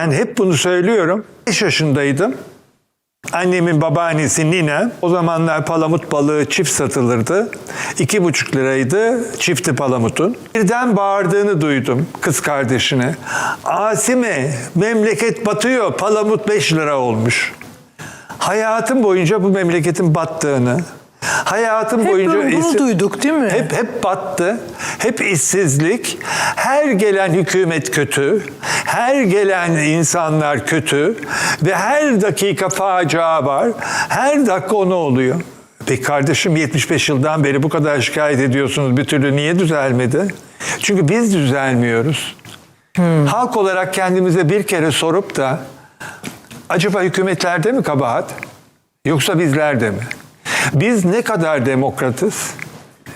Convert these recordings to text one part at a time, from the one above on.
Ben hep bunu söylüyorum. 5 yaşındaydım. Annemin babaannesi Nine. O zamanlar palamut balığı çift satılırdı. İki buçuk liraydı çifti palamutun. Birden bağırdığını duydum kız kardeşine. Asime memleket batıyor palamut 5 lira olmuş. Hayatım boyunca bu memleketin battığını, hayatım Hep boyunca bunu, bunu isi- duyduk değil mi? hep hep battı. Hep işsizlik. Her gelen hükümet kötü. Her gelen insanlar kötü ve her dakika facia var. Her dakika onu oluyor. Peki kardeşim 75 yıldan beri bu kadar şikayet ediyorsunuz bir türlü niye düzelmedi? Çünkü biz düzelmiyoruz. Halk olarak kendimize bir kere sorup da acaba hükümetlerde mi kabahat? Yoksa bizlerde mi? Biz ne kadar demokratız?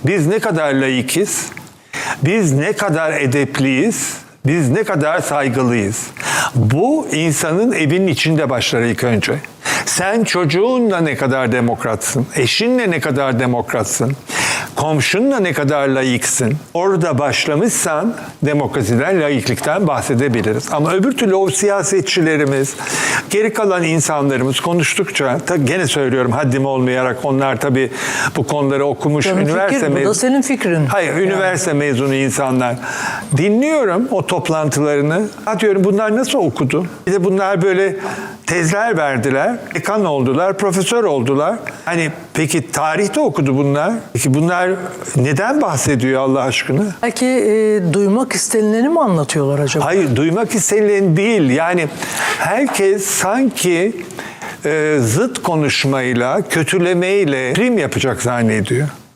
Biz ne kadar laikiz? Biz ne kadar edepliyiz? Biz ne kadar saygılıyız? Bu insanın evinin içinde başlar ilk önce. Sen çocuğunla ne kadar demokratsın? Eşinle ne kadar demokratsın? Komşunla ne kadar laiksin? Orada başlamışsan demokrasiden, laiklikten bahsedebiliriz. Ama öbür türlü o siyasetçilerimiz, geri kalan insanlarımız konuştukça, tabii gene söylüyorum haddim olmayarak onlar tabii bu konuları okumuş Senin üniversite fikir, bu da mezunu. senin fikrin. Hayır, üniversite mezunu insanlar. Dinliyorum o toplantılarını. Ha diyorum bunlar nasıl okudu? Bir de bunlar böyle tezler verdiler. Dekan oldular, profesör oldular. Hani peki tarihte okudu bunlar. Peki bunlar neden bahsediyor Allah aşkına? Belki e, duymak istenileni mi anlatıyorlar acaba? Hayır, duymak istenilen değil. Yani herkes sanki e, zıt konuşmayla, kötülemeyle prim yapacak zannediyor.